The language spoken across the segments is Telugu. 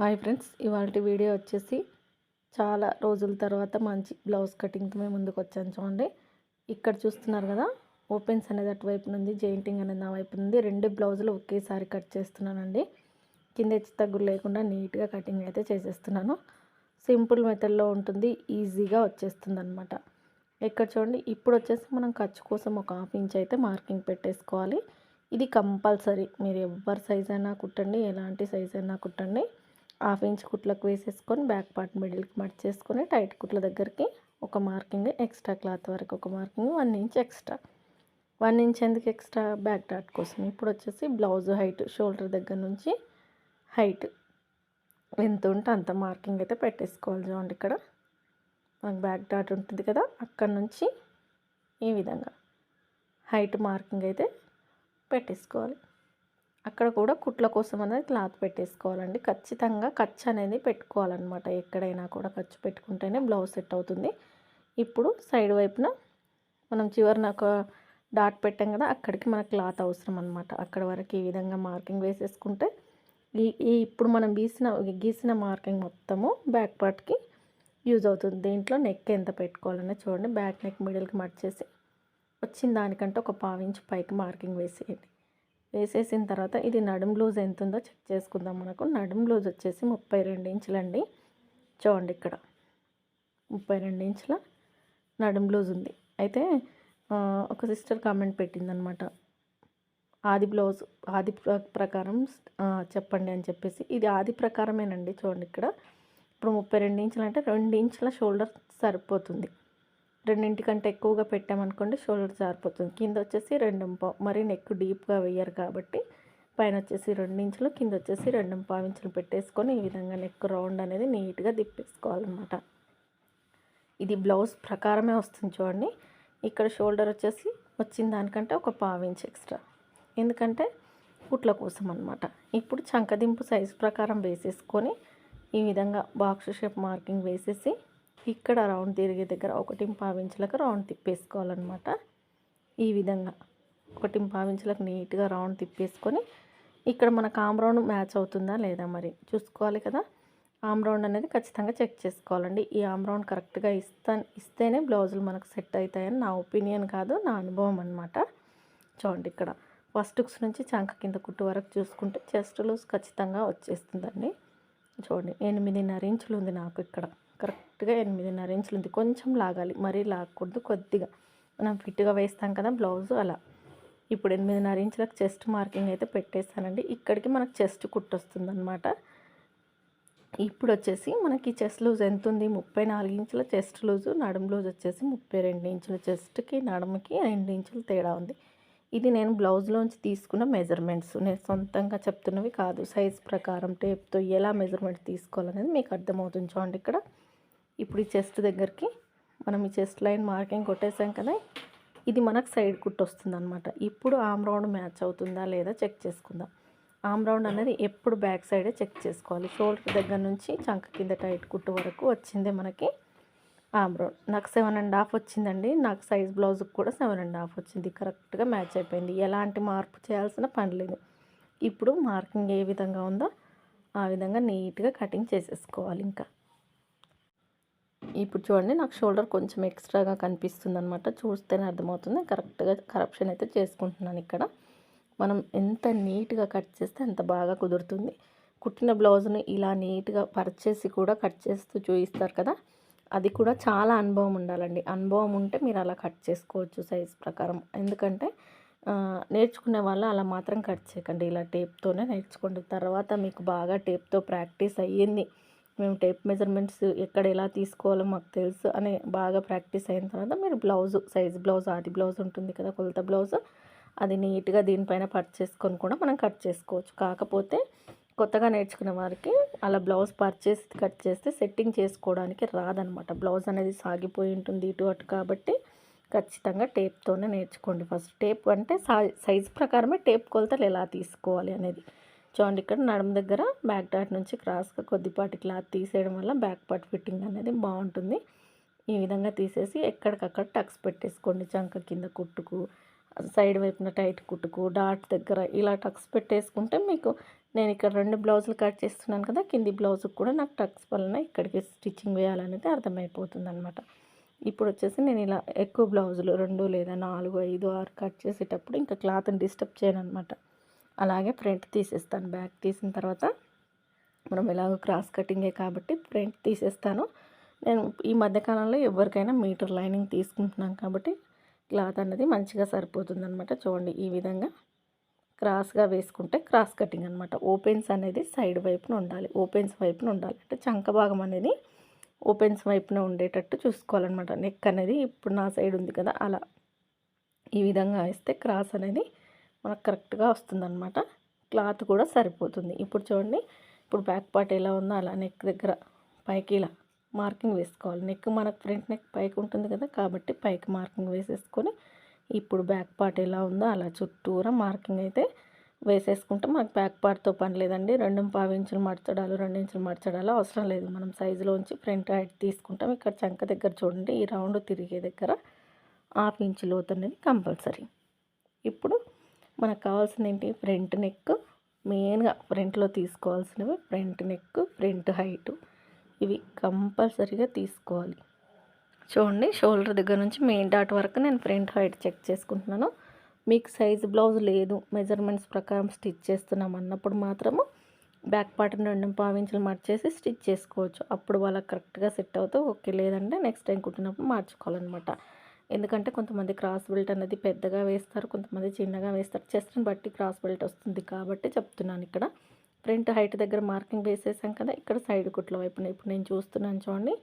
హాయ్ ఫ్రెండ్స్ ఇవాళ వీడియో వచ్చేసి చాలా రోజుల తర్వాత మంచి బ్లౌజ్ కటింగ్కి మేము ముందుకు వచ్చాను చూడండి. ఇక్కడ చూస్తున్నారు కదా ఓపెన్స్ అనేది అటువైపు నుండి జెయింటింగ్ అనేది నా వైపు నుండి రెండు బ్లౌజులు ఒకేసారి కట్ చేస్తున్నానండి. కింద హెచ్చు తగ్గులు లేకుండా నీట్గా కటింగ్ అయితే చేసేస్తున్నాను. సింపుల్ మెథడ్లో ఉంటుంది ఈజీగా వచ్చేస్తుంది అనమాట ఇక్కడ చూడండి ఇప్పుడు వచ్చేసి మనం ఖర్చు కోసం ఒక హాఫ్ ఇంచ్ అయితే మార్కింగ్ పెట్టేసుకోవాలి. ఇది కంపల్సరీ మీరు ఎవరి సైజ్ అయినా కుట్టండి ఎలాంటి సైజ్ అయినా కుట్టండి. హాఫ్ ఇంచ్ కుట్లకు వేసేసుకొని బ్యాక్ పార్ట్ మిడిల్కి మట్ చేసుకొని టైట్ కుట్ల దగ్గరికి ఒక మార్కింగ్ ఎక్స్ట్రా క్లాత్ వరకు ఒక marking one inch extra. One inch ఎందుకు ఎక్స్ట్రా? బ్యాక్ డాట్ కోసం. ఇప్పుడు వచ్చేసి బ్లౌజ్ హైట్ షోల్డర్ దగ్గర నుంచి హైట్. ఎంత ఉంటే అంత మార్కింగ్ అయితే పెట్టేసుకోవాలి చూడండి ఇక్కడ. మనకు బ్యాక్ డాట్ ఉంటుంది కదా అక్కడ నుంచి ఈ విధంగా హైట్ మార్కింగ్ అయితే పెట్టేసుకోవాలి. అక్కడ కూడా కుట్ల కోసం అనేది క్లాత్ పెట్టేసుకోవాలండి. ఖచ్చితంగా ఖర్చు అనేది పెట్టుకోవాలన్నమాట. ఎక్కడైనా కూడా ఖర్చు పెట్టుకుంటేనే బ్లౌజ్ సెట్ అవుతుంది. ఇప్పుడు సైడ్ వైపున మనం చివరిన ఒక డాట్ పెట్టాం కదా అక్కడికి మనకు క్లాత్ అవసరం అనమాట అక్కడ వరకు ఈ విధంగా మార్కింగ్ వేసేసుకుంటే ఈ ఇప్పుడు మనం గీసిన గీసిన మార్కింగ్ మొత్తము బ్యాక్ పార్ట్కి యూజ్ అవుతుంది. దీంట్లో నెక్ ఎంత పెట్టుకోవాలనే చూడండి. బ్యాక్ నెక్ మిడిల్కి మర్చేసి వచ్చిన దానికంటే ఒక పావించి పైకి మార్కింగ్ వేసేయండి. వేసేసిన తర్వాత ఇది నడుం లూజ్ ఎంత ఉందో చెక్ చేసుకుందాం మనకు. నడుం లూజ్ వచ్చేసి ముప్పై రెండు ఇంచులండి. చూడండి ఇక్కడ. ముప్పై రెండు ఇంచుల నడుం బ్లౌజ్ ఉంది. అయితే ఒక సిస్టర్ కామెంట్ పెట్టిందనమాట. ఆది బ్లౌజ్ ఆది ప్రకారం చెప్పండి అని చెప్పేసి. ఇది ఆది ప్రకారమేనండి. చూడండి ఇక్కడ. ఇప్పుడు ముప్పై రెండు ఇంచులు అంటే రెండు ఇంచుల షోల్డర్ సరిపోతుంది. రెండింటికంటే ఎక్కువగా పెట్టామనుకోండి షోల్డర్ జారిపోతుంది. కింద వచ్చేసి రెండు మరి నెక్ డీప్గా వేయరు కాబట్టి పైన వచ్చేసి రెండు ఇంచులు కింద వచ్చేసి రెండు పావు ఇంచులు పెట్టేసుకొని ఈ విధంగా నెక్ రౌండ్ అనేది నీట్గా తిప్పేసుకోవాలన్నమాట. ఇది బ్లౌజ్ ప్రకారమే వస్తుంది చూడండి. ఇక్కడ షోల్డర్ వచ్చేసి వచ్చిన దానికంటే ఒక పావు ఇంచ్ ఎక్స్ట్రా. ఎందుకంటే కుట్ల కోసం అనమాట ఇప్పుడు చంకదింపు సైజు ప్రకారం వేసేసుకొని ఈ విధంగా బాక్స్ షేప్ మార్కింగ్ వేసేసి ఇక్కడ రౌండ్ తిరిగే దగ్గర ఒకటి పావించులకు రౌండ్ తిప్పేసుకోవాలన్నమాట. ఈ విధంగా ఒకటి పావించులకు నీట్గా రౌండ్ తిప్పేసుకొని ఇక్కడ మనకు కామ్రౌండ్ మ్యాచ్ అవుతుందా లేదా మరి చూసుకోవాలి కదా. ఆమ్రౌండ్ అనేది ఖచ్చితంగా చెక్ చేసుకోవాలండి. ఈ ఆమ్రౌండ్ కరెక్ట్గా ఇస్తా ఇస్తేనే బ్లౌజులు మనకు సెట్ అవుతాయని నా ఒపీనియన్ కాదు నా అనుభవం అనమాట చూడండి ఇక్కడ ఫస్ట్ హుక్స్ నుంచి చంక కింద కుట్టు వరకు చూసుకుంటే చెస్ట్ లూస్ ఖచ్చితంగా వచ్చేస్తుందండి. చూడండి ఎనిమిదిన్నర ఇంచులు ఉంది నాకు ఇక్కడ. కరెక్ట్గా ఎనిమిదిన్నర ఇంచులు ఉంది కొంచెం లాగాలి. మరీ లాగకూడదు కొద్దిగా. మనం ఫిట్గా వేస్తాం కదా బ్లౌజ్ అలా. ఇప్పుడు ఎనిమిదిన్నర ఇంచులకు చెస్ట్ మార్కింగ్ అయితే పెట్టేస్తానండి. ఇక్కడికి మనకు చెస్ట్ కుట్టొస్తుంది అనమాట ఇప్పుడు వచ్చేసి మనకి చెస్ట్ లూజ్ ఎంత ఉంది ముప్పై నాలుగు ఇంచుల చెస్ట్ లూజు నడుము లూజ్ వచ్చేసి ముప్పై రెండు ఇంచుల చెస్ట్కి నడుముకి రెండు ఇంచులు తేడా ఉంది. ఇది నేను బ్లౌజ్లోంచి తీసుకున్న మెజర్మెంట్స్. నేను సొంతంగా చెప్తున్నవి కాదు. సైజ్ ప్రకారం టేప్తో ఎలా మెజర్మెంట్ తీసుకోవాలనేది మీకు అర్థమవుతుంది చూడండి ఇక్కడ. ఇప్పుడు ఈ చెస్ట్ దగ్గరికి మనం ఈ చెస్ట్ లైన్ మార్కింగ్ కొట్టేసాం కదా ఇది మనకు సైడ్ కుట్టు వస్తుంది అనమాట ఇప్పుడు ఆమ్ రౌండ్ మ్యాచ్ అవుతుందా లేదా చెక్ చేసుకుందాం. ఆమ్ రౌండ్ అనేది ఎప్పుడు బ్యాక్ సైడే చెక్ చేసుకోవాలి. షోల్డర్ దగ్గర నుంచి చంక కింద టైట్ కుట్టు వరకు వచ్చిందే మనకి ఆమ్ రౌండ్. నాకు సెవెన్ అండ్ హాఫ్ వచ్చిందండి. నాకు సైజ్ బ్లౌజ్కి కూడా సెవెన్ అండ్ హాఫ్ వచ్చింది. కరెక్ట్గా మ్యాచ్ అయిపోయింది. ఎలాంటి మార్పు చేయాల్సిన పని లేదు. ఇప్పుడు మార్కింగ్ ఏ విధంగా ఉందో ఆ విధంగా నీట్గా కటింగ్ చేసేసుకోవాలి ఇంకా. ఇప్పుడు చూడండి నాకు షోల్డర్ కొంచెం ఎక్స్ట్రాగా కనిపిస్తుంది అనమాట చూస్తేనే అర్థమవుతుంది. కరెక్ట్గా కరప్షన్ అయితే చేసుకుంటున్నాను ఇక్కడ. మనం ఎంత నీట్గా కట్ చేస్తే అంత బాగా కుదురుతుంది. కుట్టిన బ్లౌజ్ని ఇలా నీట్గా పరిచేసి కూడా కట్ చేస్తూ చూపిస్తారు కదా. అది కూడా చాలా అనుభవం ఉండాలండి. అనుభవం ఉంటే మీరు అలా కట్ చేసుకోవచ్చు సైజ్ ప్రకారం. ఎందుకంటే నేర్చుకునే వాళ్ళు అలా మాత్రం కట్ చేయకండి. ఇలా టేప్తోనే నేర్చుకోండి. తర్వాత మీకు బాగా టేప్తో ప్రాక్టీస్ అయ్యింది. మేము టేప్ మెజర్మెంట్స్ ఎక్కడ ఎలా తీసుకోవాలో మాకు తెలుసు అని బాగా ప్రాక్టీస్ అయిన తర్వాత మీరు బ్లౌజ్ సైజ్ బ్లౌజ్ ఆది బ్లౌజ్ ఉంటుంది కదా కొలత బ్లౌజ్ అది నీట్గా దీనిపైన పర్చేసుకొని కూడా మనం కట్ చేసుకోవచ్చు. కాకపోతే కొత్తగా నేర్చుకునే వారికి అలా బ్లౌజ్ పర్చేస్ కట్ చేస్తే సెట్టింగ్ చేసుకోవడానికి రాదనమాట. బ్లౌజ్ అనేది సాగిపోయి ఉంటుంది ఇటు అటు కాబట్టి ఖచ్చితంగా టేప్తోనే నేర్చుకోండి ఫస్ట్. టేప్ అంటే సైజ్ ప్రకారమే టేప్ కొలతలు ఎలా తీసుకోవాలి అనేది. చూడండి ఇక్కడ నడుము దగ్గర బ్యాక్ డాట్ నుంచి క్రాస్గా కొద్దిపాటి క్లాత్ తీసేయడం వల్ల బ్యాక్ పార్ట్ ఫిట్టింగ్ అనేది బాగుంటుంది. ఈ విధంగా తీసేసి ఎక్కడికక్కడ టక్స్ పెట్టేసుకోండి. చంక కింద కుట్టుకు సైడ్ వైపున టైట్ కుట్టుకు డాట్ దగ్గర ఇలా టక్స్ పెట్టేసుకుంటే మీకు నేను ఇక్కడ రెండు బ్లౌజులు కట్ చేస్తున్నాను కదా కింది బ్లౌజ్కి కూడా నాకు టక్స్ వలన ఇక్కడికి స్టిచ్చింగ్ వేయాలనేది అర్థమైపోతుంది అనమాట ఇప్పుడు వచ్చేసి నేను ఇలా ఎక్కువ బ్లౌజులు రెండు లేదా నాలుగు ఐదు ఆరు కట్ చేసేటప్పుడు ఇంకా క్లాత్ని డిస్టర్బ్ చేయను అనమాట అలాగే ఫ్రంట్ తీసేస్తాను బ్యాక్ తీసిన తర్వాత. మనం ఎలాగో క్రాస్ కటింగే కాబట్టి ఫ్రంట్ తీసేస్తాను. నేను ఈ మధ్యకాలంలో ఎవరికైనా మీటర్ లైనింగ్ తీసుకుంటున్నాను కాబట్టి క్లాత్ అనేది మంచిగా సరిపోతుంది అనమాట చూడండి ఈ విధంగా క్రాస్గా వేసుకుంటే క్రాస్ కటింగ్ అనమాట ఓపెన్స్ అనేది సైడ్ వైపున ఉండాలి. ఓపెన్స్ వైపున ఉండాలి. అంటే చంక భాగం అనేది ఓపెన్స్ వైపున ఉండేటట్టు చూసుకోవాలన్నమాట. నెక్ అనేది ఇప్పుడు నా సైడ్ ఉంది కదా అలా. ఈ విధంగా వేస్తే క్రాస్ అనేది మనకు కరెక్ట్గా వస్తుందన్నమాట. క్లాత్ కూడా సరిపోతుంది. ఇప్పుడు చూడండి ఇప్పుడు బ్యాక్ పార్ట్ ఎలా ఉందో అలా నెక్ దగ్గర పైకి ఇలా మార్కింగ్ వేసుకోవాలి. నెక్ మనకు ఫ్రంట్ నెక్ పైకి ఉంటుంది కదా కాబట్టి పైకి మార్కింగ్ వేసేసుకొని ఇప్పుడు బ్యాక్ పార్ట్ ఎలా ఉందో అలా చుట్టూరా మార్కింగ్ అయితే వేసేసుకుంటే మనకు బ్యాక్ పార్ట్తో పని లేదండి. రెండు పావు ఇంచులు మడచడాలు రెండు ఇంచులు మడచడాలు అవసరం లేదు. మనం సైజులోంచి ఫ్రంట్ హైట్ తీసుకుంటాం. ఇక్కడ చంక దగ్గర చూడండి ఈ రౌండ్ తిరిగే దగ్గర హాఫ్ ఇంచు లోతు అనేది కంపల్సరీ. ఇప్పుడు మనకు కావాల్సింది ఏంటి ఫ్రంట్ నెక్. మెయిన్గా ఫ్రంట్లో తీసుకోవాల్సినవి ఫ్రంట్ నెక్ ఫ్రంట్ హైట్. ఇవి కంపల్సరీగా తీసుకోవాలి. చూడండి షోల్డర్ దగ్గర నుంచి మెయిన్ డాట్ వరకు నేను ఫ్రంట్ హైట్ చెక్ చేసుకుంటున్నాను. మీకు సైజ్ బ్లౌజ్ లేదు. మెజర్మెంట్స్ ప్రకారం స్టిచ్ చేస్తున్నాం అన్నప్పుడు మాత్రము బ్యాక్ పార్ట్ని రెండు పావించులు మార్చేసి స్టిచ్ చేసుకోవచ్చు. అప్పుడు వాళ్ళకి కరెక్ట్గా సెట్ అవుతూ ఓకే లేదంటే నెక్స్ట్ టైం కుట్టినప్పుడు మార్చుకోవాలన్నమాట. ఎందుకంటే కొంతమంది క్రాస్ బెల్ట్ అనేది పెద్దగా వేస్తారు కొంతమంది చిన్నగా వేస్తారు. చెస్ట్ని బట్టి క్రాస్ బెల్ట్ వస్తుంది కాబట్టి చెప్తున్నాను ఇక్కడ. ఫ్రంట్ హైట్ దగ్గర మార్కింగ్ వేసేసాం కదా ఇక్కడ సైడ్ కుట్ల వైపున. ఇప్పుడు నేను చూస్తున్నాను చూడండి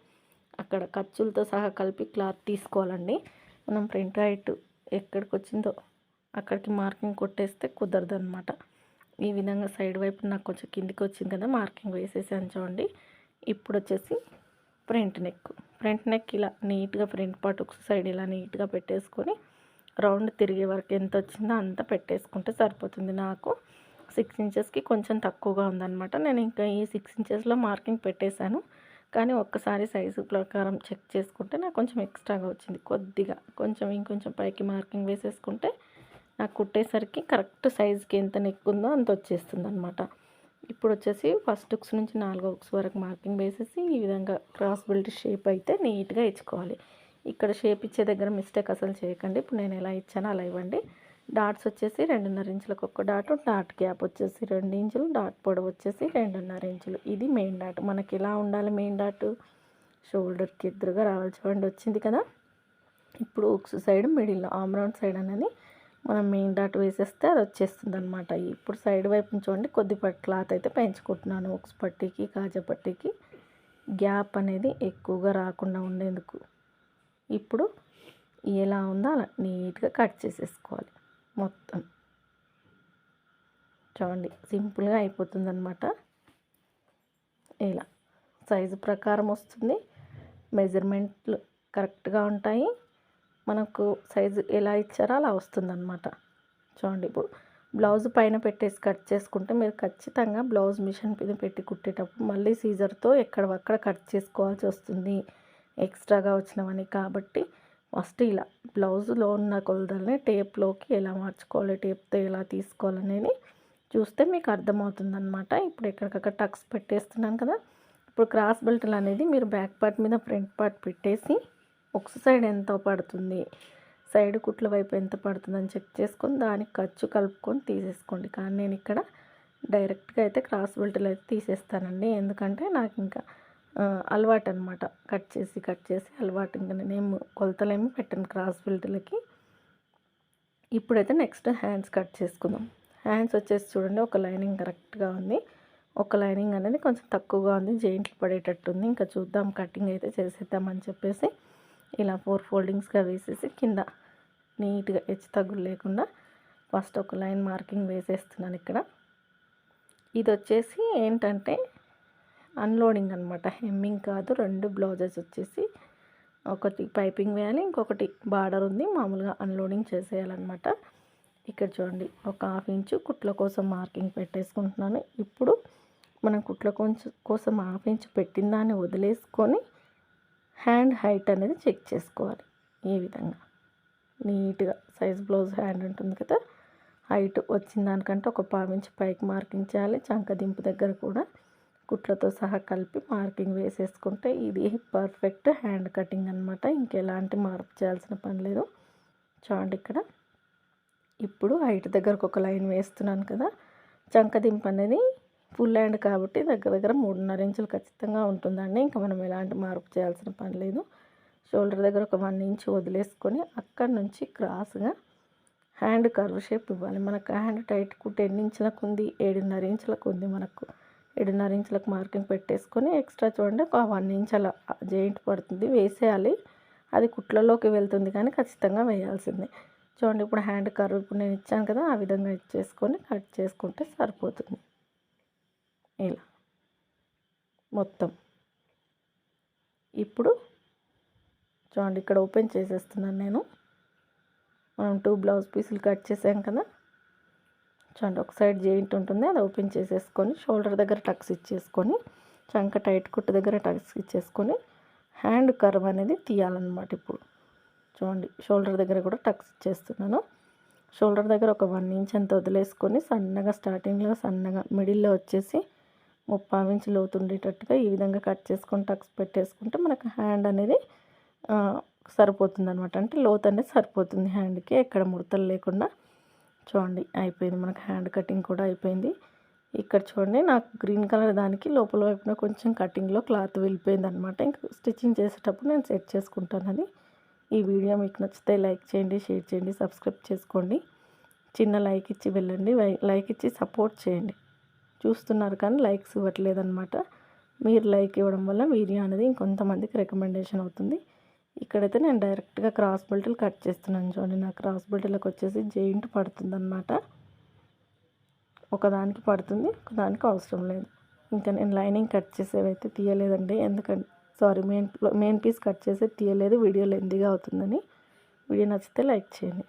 అక్కడ ఖర్చులతో సహా కలిపి క్లాత్ తీసుకోవాలండి. మనం ఫ్రంట్ హైట్ ఎక్కడికి వచ్చిందో అక్కడికి మార్కింగ్ కొట్టేస్తే కుదరదు అనమాట ఈ విధంగా సైడ్ వైపు నాకు కొంచెం కిందికి వచ్చింది కదా మార్కింగ్ వేసేసాను చూడండి. ఇప్పుడు వచ్చేసి ఫ్రంట్ నెక్. ఫ్రంట్ నెక్ ఇలా నీట్గా ఫ్రంట్ పార్ట్ ఒక సైడ్ ఇలా నీట్గా పెట్టేసుకొని రౌండ్ తిరిగే వరకు ఎంత వచ్చిందో అంత పెట్టేసుకుంటే సరిపోతుంది నాకు. సిక్స్ ఇంచెస్కి కొంచెం తక్కువగా ఉందన్నమాట. నేను ఇంకా ఈ సిక్స్ ఇంచెస్లో మార్కింగ్ పెట్టేశాను. కానీ ఒక్కసారి సైజు ప్రకారం చెక్ చేసుకుంటే నాకు కొంచెం ఎక్స్ట్రాగా వచ్చింది. కొద్దిగా కొంచెం ఇంకొంచెం పైకి మార్కింగ్ వేసేసుకుంటే నాకు కుట్టేసరికి కరెక్ట్ సైజుకి ఎంత నెక్ ఉందో అంత వచ్చేస్తుంది అనమాట ఇప్పుడు వచ్చేసి ఫస్ట్ హుక్స్ నుంచి నాలుగో హుక్స్ వరకు మార్కింగ్ వేసేసి ఈ విధంగా క్రాస్ బెల్ట్ షేప్ అయితే నీట్గా ఇచ్చుకోవాలి. ఇక్కడ షేప్ ఇచ్చే దగ్గర మిస్టేక్ అసలు చేయకండి. ఇప్పుడు నేను ఎలా ఇచ్చానో అలా ఇవ్వండి. డాట్స్ వచ్చేసి రెండున్నర ఇంచులకు ఒక్క డాట్ డాట్ గ్యాప్ వచ్చేసి రెండు ఇంచులు డాట్ పొడవు వచ్చేసి రెండున్నర ఇంచులు. ఇది మెయిన్ డాట్. మనకి ఎలా ఉండాలి మెయిన్ డాట్? షోల్డర్కి ఎదురుగా రావాలి చూడండి వచ్చింది కదా? ఇప్పుడు ఉక్స్ సైడ్ మిడిల్లో ఆమ్రౌండ్ సైడ్ అనేది మనం మెయిన్ డాట్ వేసేస్తే అది వచ్చేస్తుంది అనమాట ఇప్పుడు సైడ్ వైపు చూడండి కొద్దిపాటి క్లాత్ అయితే పెంచుకుంటున్నాను. ఒక పట్టీకి కాజా పట్టీకి. గ్యాప్ అనేది ఎక్కువగా రాకుండా ఉండేందుకు. ఇప్పుడు ఎలా ఉందో అలా నీట్గా కట్ చేసేసుకోవాలి మొత్తం. చూడండి సింపుల్గా అయిపోతుంది అనమాట ఇలా. సైజు ప్రకారం వస్తుంది. మెజర్మెంట్లు కరెక్ట్గా ఉంటాయి. మనకు సైజు ఎలా ఇచ్చారో అలా వస్తుందన్నమాట. చూడండి ఇప్పుడు బ్లౌజ్ పైన పెట్టేసి కట్ చేసుకుంటే మీరు ఖచ్చితంగా బ్లౌజ్ మిషన్ మీద పెట్టి కుట్టేటప్పుడు మళ్ళీ సీజర్తో ఎక్కడక్కడ కట్ చేసుకోవాల్సి వస్తుంది. ఎక్స్ట్రాగా వచ్చినవని కాబట్టి ఫస్ట్ ఇలా బ్లౌజ్లో ఉన్న కొలతల్ని టేప్లోకి ఎలా మార్చుకోవాలి టేప్తో ఎలా తీసుకోవాలనేది చూస్తే మీకు అర్థమవుతుందనమాట ఇప్పుడు ఎక్కడికక్కడ టక్స్ పెట్టేస్తున్నాను కదా ఇప్పుడు క్రాస్ బెల్ట్లు అనేది మీరు బ్యాక్ పార్ట్ మీద ఫ్రంట్ పార్ట్ పెట్టేసి ఒక సైడ్ ఎంత పడుతుంది? సైడ్ కుట్ల వైపు ఎంత పడుతుందని చెక్ చేసుకొని దానికి ఖర్చు కలుపుకొని తీసేసుకోండి. కానీ నేను ఇక్కడ డైరెక్ట్గా అయితే క్రాస్ బెల్ట్లు అయితే తీసేస్తానండి. ఎందుకంటే నాకు ఇంకా అలవాటు అనమాట కట్ చేసి కట్ చేసి అలవాటు. ఇంకా నేనేం కొలతలేమి పెట్టాను క్రాస్ బెల్ట్లకి. ఇప్పుడైతే నెక్స్ట్ హ్యాండ్స్ కట్ చేసుకుందాం. హ్యాండ్స్ వచ్చేసి చూడండి ఒక లైనింగ్ కరెక్ట్గా ఉంది. ఒక లైనింగ్ అనేది కొంచెం తక్కువగా ఉంది. జెయింట్లు పడేటట్టు ఉంది ఇంకా చూద్దాం కటింగ్ అయితే చేసేద్దామని చెప్పేసి ఇలా ఫోర్ ఫోల్డింగ్స్గా వేసేసి కింద నీట్గా హెచ్చు తగ్గులు లేకుండా ఫస్ట్ ఒక లైన్ మార్కింగ్ వేసేస్తున్నాను ఇక్కడ. ఇది వచ్చేసి ఏంటంటే అన్లోడింగ్ అనమాట హెమ్మింగ్ కాదు రెండు బ్లౌజెస్ వచ్చేసి ఒకటి పైపింగ్ వేయాలి ఇంకొకటి బార్డర్ ఉంది మామూలుగా అన్లోడింగ్ చేసేయాలన్నమాట. ఇక్కడ చూడండి ఒక హాఫ్ ఇంచు కుట్ల కోసం మార్కింగ్ పెట్టేసుకుంటున్నాను. ఇప్పుడు మనం కుట్ల కోసం హాఫ్ ఇంచు పెట్టిన దాన్ని వదిలేసుకొని హ్యాండ్ హైట్ అనేది చెక్ చేసుకోవాలి ఈ విధంగా. నీట్గా సైజ్ బ్లౌజ్ హ్యాండ్ ఉంటుంది కదా హైట్ వచ్చిన దానికంటే ఒక పావించి పైకి మార్కింగ్ చేయాలి. చంక దింపు దగ్గర కూడా కుట్లతో సహా కలిపి మార్కింగ్ వేసేసుకుంటే ఇది పర్ఫెక్ట్ హ్యాండ్ కటింగ్ అనమాట ఇంకెలాంటి మార్పు చేయాల్సిన పని లేదు. చూడండి ఇక్కడ. ఇప్పుడు హైట్ దగ్గరకు ఒక లైన్ వేస్తున్నాను కదా చంక దింపు అనేది ఫుల్ హ్యాండ్ కాబట్టి దగ్గర దగ్గర మూడున్నర ఇంచులు ఖచ్చితంగా ఉంటుందండి. ఇంకా మనం ఎలాంటి మార్పు చేయాల్సిన పని లేదు. షోల్డర్ దగ్గర ఒక వన్ ఇంచ్ వదిలేసుకొని అక్కడి నుంచి క్రాస్గా హ్యాండ్ కర్వ్ షేప్ ఇవ్వాలి. మనకు హ్యాండ్ టైట్కు టెన్ ఇంచులకు ఉంది ఏడున్నర ఇంచులకు ఉంది మనకు. ఏడున్నర ఇంచులకు మార్కింగ్ పెట్టేసుకొని ఎక్స్ట్రా చూడండి ఒక వన్ ఇంచ్ అలా జాయింట్ పడుతుంది వేసేయాలి. అది కుట్లలోకి వెళ్తుంది కానీ ఖచ్చితంగా వేయాల్సిందే. చూడండి ఇప్పుడు హ్యాండ్ కర్వ్ ఇప్పుడు నేను ఇచ్చాను కదా ఆ విధంగా ఇచ్చేసుకొని కట్ చేసుకుంటే సరిపోతుంది. ఇలా. మొత్తం. ఇప్పుడు చూడండి ఇక్కడ ఓపెన్ చేసేస్తున్నాను నేను. మనం టూ బ్లౌజ్ పీసులు కట్ చేసాం కదా. చూడండి ఒక సైడ్ జాయింట్ ఉంటుంది అది ఓపెన్ చేసేసుకొని షోల్డర్ దగ్గర టక్స్ ఇచ్చేసుకొని చంక టైట్ కుట్టు దగ్గర టక్స్ ఇచ్చేసుకొని హ్యాండ్ కర్వ్ అనేది తీయాలన్నమాట ఇప్పుడు. చూడండి షోల్డర్ దగ్గర కూడా టక్స్ ఇచ్చేస్తున్నాను. షోల్డర్ దగ్గర ఒక వన్ ఇంచ్ అంత వదిలేసుకొని సన్నగా స్టార్టింగ్లో సన్నగా మిడిల్లో వచ్చేసి ముప్పై ఇంచు లోతు ఉండేటట్టుగా ఈ విధంగా కట్ చేసుకొని టక్స్ పెట్టేసుకుంటే మనకు హ్యాండ్ అనేది సరిపోతుంది అనమాట అంటే లోత్ అనేది సరిపోతుంది హ్యాండ్కి. ఎక్కడ ముడతలు లేకుండా చూడండి అయిపోయింది మనకు హ్యాండ్ కటింగ్ కూడా అయిపోయింది. ఇక్కడ చూడండి నాకు గ్రీన్ కలర్ దానికి లోపల వైపున కొంచెం కటింగ్లో క్లాత్ వెళ్ళిపోయింది అనమాట ఇంకా స్టిచ్చింగ్ చేసేటప్పుడు నేను సెట్ చేసుకుంటాను అది. ఈ వీడియో మీకు నచ్చితే లైక్ చేయండి షేర్ చేయండి సబ్స్క్రైబ్ చేసుకోండి. చిన్న లైక్ ఇచ్చి వెళ్ళండి లైక్ ఇచ్చి సపోర్ట్ చేయండి. చూస్తున్నారు కానీ లైక్స్ ఇవ్వట్లేదు అనమాట మీరు లైక్ ఇవ్వడం వల్ల వీడియో అనేది ఇంకొంతమందికి రికమెండేషన్ అవుతుంది. ఇక్కడైతే నేను డైరెక్ట్గా క్రాస్ బెల్ట్లు కట్ చేస్తున్నాను చూడండి. నా క్రాస్ బెల్ట్లకు వచ్చేసి జెయింట్ పడుతుంది అనమాట ఒకదానికి పడుతుంది ఒకదానికి అవసరం లేదు. ఇంకా నేను లైనింగ్ కట్ చేసేవైతే తీయలేదండి. ఎందుకంటే sorry main main piece cut చేసేది తీయలేదు. వీడియో లెందీగా అవుతుందని. వీడియో నచ్చితే లైక్ చేయండి.